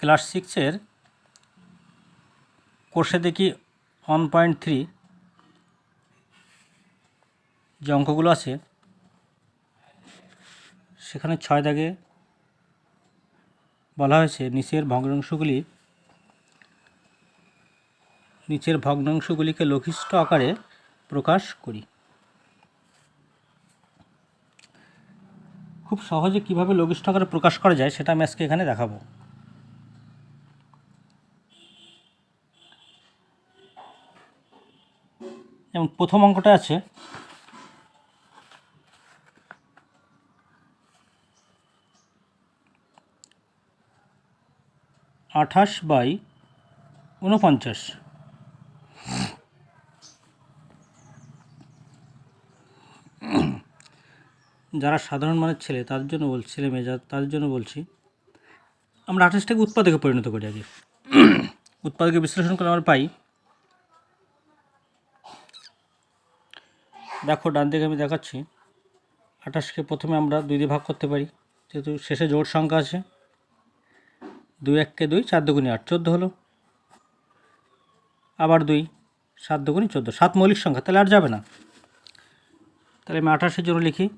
Class সিক্সের কোর্সে দেখি ওয়ান পয়েন্ট থ্রি যে অঙ্কগুলো আছে, সেখানে ছয় দাগে বলা হয়েছে, নিচের ভগ্নাংশগুলি, নিচের ভগ্নাংশগুলিকে লঘিষ্ঠ আকারে প্রকাশ করি। খুব সহজে কীভাবে লঘিষ্ঠ আকারে প্রকাশ করা যায় সেটা আমি আজকে এখানে দেখাবো। যেমন প্রথম অঙ্কটা আছে। আঠাশ বাই ঊনপঞ্চাশ। যারা সাধারণ মানের ছেলে, তাদের জন্য বল, ছেলে মেয়ে যারা, তাদের জন্য বলছি। আমরা আঠাশটাকে উৎপাদকে পরিণত করি আগে। উৎপাদকে বিশ্লেষণ করে আমরা পাই। দেখো, ডান দিকে আমি দেখাচ্ছি। আঠাশকে প্রথমে আমরা দুই দিয়ে ভাগ করতে পারি, যেহেতু শেষে জোড় সংখ্যা আছে। দুই এককে দুই, চার দুগুণি আট, চোদ্দ হলো। আবার দুই, সাত দুগুণি চোদ্দ, সাত মৌলিক সংখ্যা, তাহলে আর যাবে না। তাহলে আমি আঠাশের জন্য লিখি।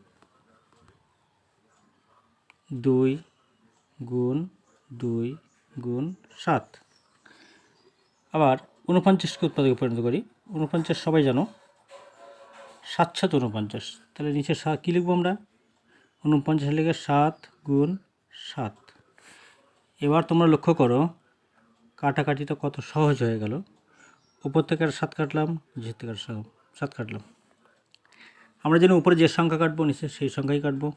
দুই গুণ দুই গুণ সাত। আবার ঊনপঞ্চাশকে উৎপাদকে পরিণত করি। ঊনপঞ্চাশ সবাই জানো সাত সাত ঊনপঞ্চাশ। তাহলে নিচে সাত কী লিখব আমরা? উনপঞ্চাশ লিখে সাত গুণ সাত। এবার তোমরা লক্ষ্য করো কাটাকাটিটা কত সহজ হয়ে গেল। উপর থেকে সাত কাটলাম, নিচের থেকে সা- সাত কাটলাম। আমরা যেন উপরে যে সংখ্যা কাটবো, নিচে সেই সংখ্যাই কাটবো।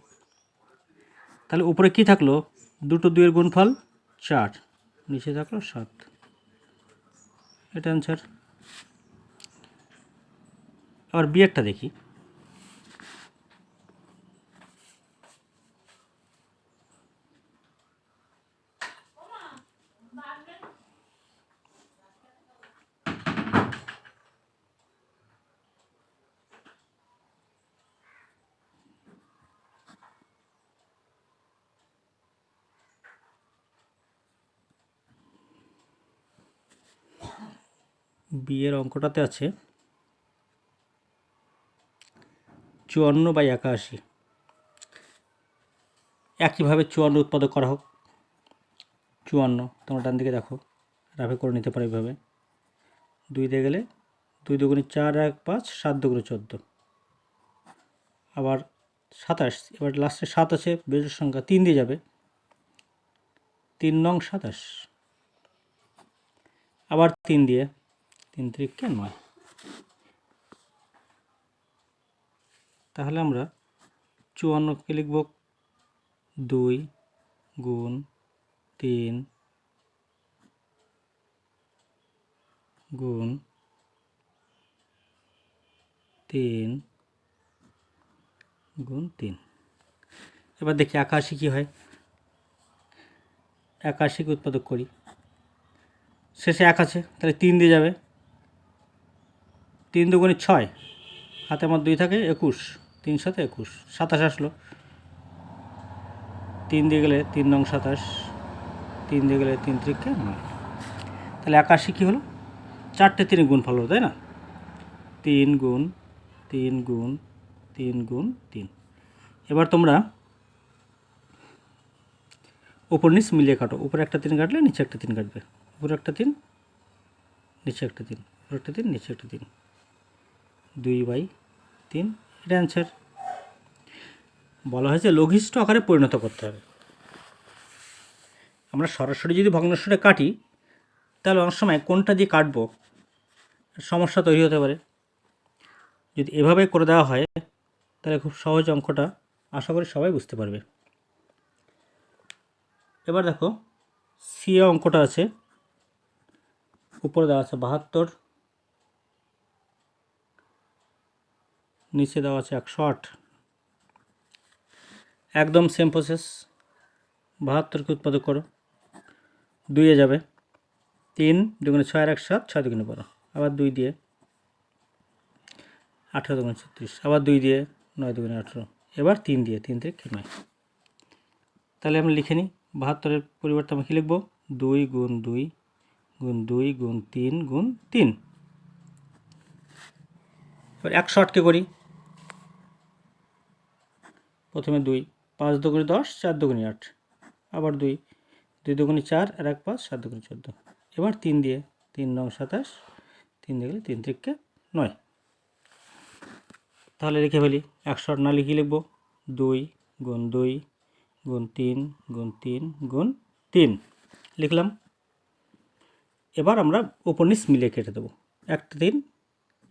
তাহলে উপরে কি থাকল? দুটো দুইয়ের গুণফল চার, নিচে থাকল সাত। এটা অ্যান্সার আবার বিয়েরটা দেখি। বিয়ের অঙ্কটাতে আছে। চুয়ান্ন বাই একাশি। একইভাবে চুয়ান্ন উৎপাদক করা হোক। চুয়ান্ন, তোমরা ডান দিকে দেখো। রাফে করে নিতে পারো এইভাবে। দুই দিয়ে গেলে দুই দুগুণে চার, এক, পাঁচ, সাত দুগুণে চোদ্দ। আবার সাতাশ, এবার লাস্টে সাত আছে, বেজোর সংখ্যা তিন দিয়ে যাবে। তিন নং সাতাশ। আবার তিন দিয়ে, তিন তিরিখকে নয়? তাহলে আমরা চুয়ান্নকে লিখব দুই গুণ তিন গুণ তিন গুণ তিন। এবার দেখি একাশি কী হয়। একাশিকে উৎপাদক করি? শেষে এক আছে, তাহলে তিন দিয়ে যাবে। তিন দুগুণে ছয়, হাতে আমার দুই থাকে, একুশ। তিন সাথে একুশ, সাতাশ আসলো। তিন দিয়ে গেলে তিন নং সাতাশ, তিন দিয়ে গেলে তিন ত্রিকে নয়। তাহলে একাশি কী হলো? চারটে তিন গুণ ফল তাই না? তিন গুণ তিন গুণ তিন গুণ, তিন। এবার তোমরা উপর নিচ মিলিয়ে কাটো। উপরে একটা তিন কাটলে নিচে একটা তিন কাটবে। উপরে একটা তিন, নিচে একটা তিন, উপরে একটা তিন, নিচে একটা তিন। দুই বাই তিন এটা অ্যান্সার বলা হয়েছে, লঘিষ্ঠ আকারে পরিণত করতে হবে। আমরা সরাসরি যদি ভগ্নাংশটা কাটি, তাহলে অনেক সময় কোনটা দিয়ে কাটবো, সমস্যা তৈরি হতে পারে। যদি এভাবে করে দেওয়া হয়, তাহলে খুব সহজ অঙ্কটা আশা করি সবাই বুঝতে পারবে। এবার দেখো সিএ অঙ্কটা আছে, উপরে দেওয়া আছে বাহাত্তর নিচে দেওয়া আছে একশো আট। একদম সেম প্রসেস বাহাত্তরকে উৎপাদক করো। দুইয়ে যাবে। তিন দুগুণে ছয় আর এক সাত, ছয় দুগুণে বারো আবার দুই দিয়ে আঠেরো দুগুণে ছত্রিশ। আবার দুই দিয়ে নয় দুগুণে আঠেরো। এবার তিন দিয়ে, তিন থেকে নয়। তাহলে আমরা লিখে নিই। বাহাত্তরের পরিবর্তে আমরা কী লিখব? দুই গুণ দুই গুণ দুই গুণ তিন গুণ তিন। এবার একশো আটকে করি। প্রথমে দুই, পাঁচ দুগুণে দশ, চার দুগুণে আট। আবার দুই দুই দুগুণে চার, আর এক পাঁচ, সাত দুগুণে চোদ্দ। এবার তিন দিয়ে তিন নং সাতাশ, তিন দিয়ে গেলে তিন থেকে নয়। তাহলে লিখে ফেলি একশো আট না লিখে লিখব। দুই গুণ দুই গুণ তিন গুণ তিন গুণ তিন। লিখলাম। এবার আমরা উপর নিচ মিলিয়ে কেটে দেবো। একটা তিন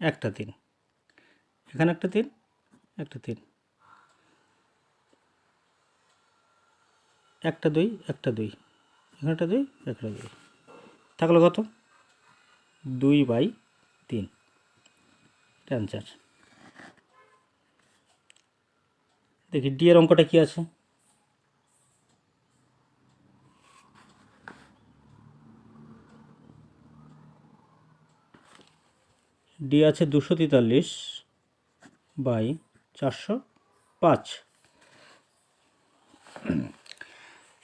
একটা তিন। এখানে একটা তিন একটা তিন। একটা দুই একটা দুই। এখানে একটা দুই একটা দুই। থাকল কত? দুই বাই তিন। এটা অ্যান্সার দেখি ডি এর অঙ্কটা কী আছে? ডি আছে দুশো তেতাল্লিশ বাই চারশো পাঁচ।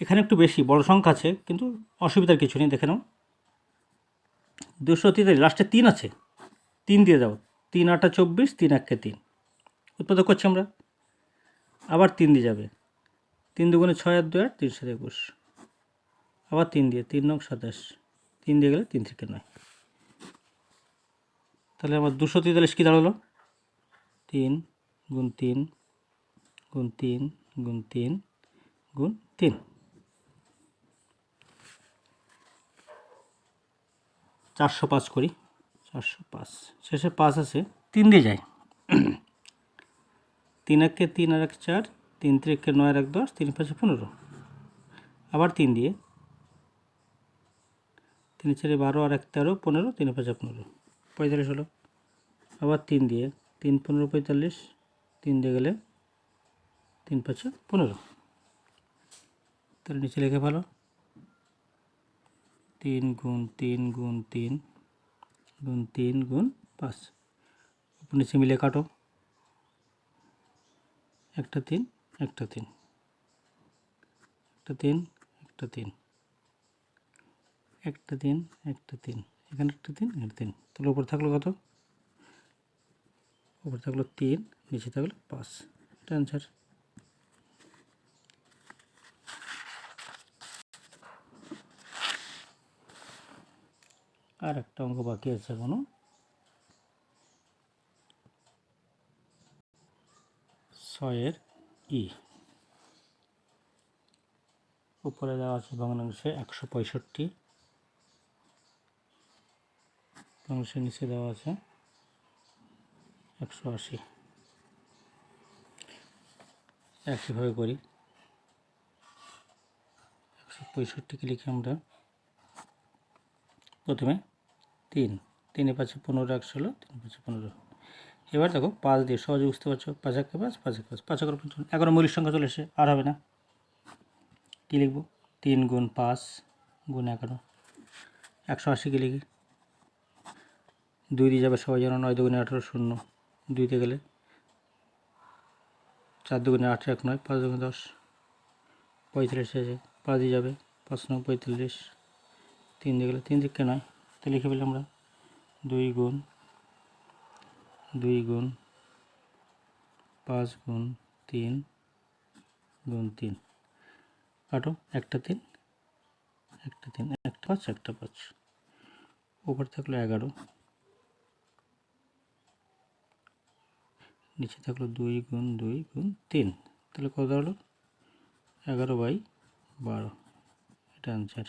এখানে একটু বেশি, বড় সংখ্যা আছে, কিন্তু অসুবিধার কিছু নেই, দেখে নাও। দুশো তেতাল্লিশ লাস্টে তিন আছে। তিন দিয়ে যাও তিন আটটা চব্বিশ, তিন একে তিন। উৎপাদক করছি আমরা। আবার তিন দিয়ে যাবে। তিন দুগুণে ছয় আর দুই আট তিন সাত একুশ। আবার তিন দিয়ে, তিন নং সাতাশ। তিন দিয়ে গেলে তিন থেকে নয়। তাহলে আমার দুশো তেতাল্লিশ কী দাঁড়াল? তিন গুণ তিন গুণ তিন গুণ তিন গুণ তিন। চারশো পাঁচ করি। চারশো পাঁচ। শেষে পাঁচ আছে। তিন দিয়ে যায় তিন একে তিন আর এক চার, তিন তিরিকে নয় আর এক দশ, তিন পাঁচে পনেরো। আবার তিন দিয়ে। তিন চারে বারো আর এক তেরো, পনেরো, তিন পাঁচে পনেরো। পঁয়তাল্লিশ হলো। আবার তিন দিয়ে। তিন পনেরো পঁয়তাল্লিশ, তিন দিয়ে গেলে তিন পাঁচে পনেরো। তাহলে নিচে লিখে ভালো। তিন গুণ তিন গুণ তিন গুণ তিন গুণ পাঁচ। উপর নিচে মিলে কাটো একটা তিন একটা তিন। একটা তিন একটা তিন। একটা তিন একটা তিন। এখানে একটা তিন, এখানে তিন। তাহলে উপর থাকল কত? উপর থাকল তিন, নিচে থাকল পাঁচ। এটা অ্যান্সার আর একটা অঙ্ক বাকি আছে এখনও। ছয়ের ই। উপরে দেওয়া আছে ভগ্নাংশে একশো পঁয়ষট্টি। ভগ্নাংশের নিচে দেওয়া আছে একশো আশি। একইভাবে করি। একশো পঁয়ষট্টিকে লিখে আমরা। প্রথমে তিন। তিনে পাঁচে পনেরো একশো হলো তিন পাঁচে পনেরো। এবার দেখো পাঁচ দিয়ে সহজে বুঝতে পারছ, পাঁচ একে পাঁচ পাঁচ একে পাঁচ। পাঁচ এগারো পঞ্চান্ন এগারো মৌলিক সংখ্যা চলে এসে আর হবে না। কী লিখব? তিন গুণ পাঁচ গুণ এগারো। একশো আশিকে লিখি? দুই দিয়ে যাবে সবাই যেন নয় দুগুণে আঠেরো শূন্য। দুইতে গেলে চার দুগুণে আঠেরো এক নয়, পাঁচ দুগুণে দশ। পঁয়তাল্লিশ আছে পাঁচ দিয়ে যাবে পাঁচ নয়, পঁয়তাল্লিশ। তিন দিয়ে গেলে তিন দিকে নয়। তো লিখে ফেলি আমরা। দুই গুণ দুই গুণ, পাঁচ গুণ তিন গুণ তিন। কাটো, একটা তিন একটা তিন, একটা পাঁচ একটা পাঁচ। উপর থাকল এগারো। নিচে থাকল দুই গুণ দুই গুণ তিন। তাহলে কত হলো? এগারো বাই বারো। এটা অ্যান্সার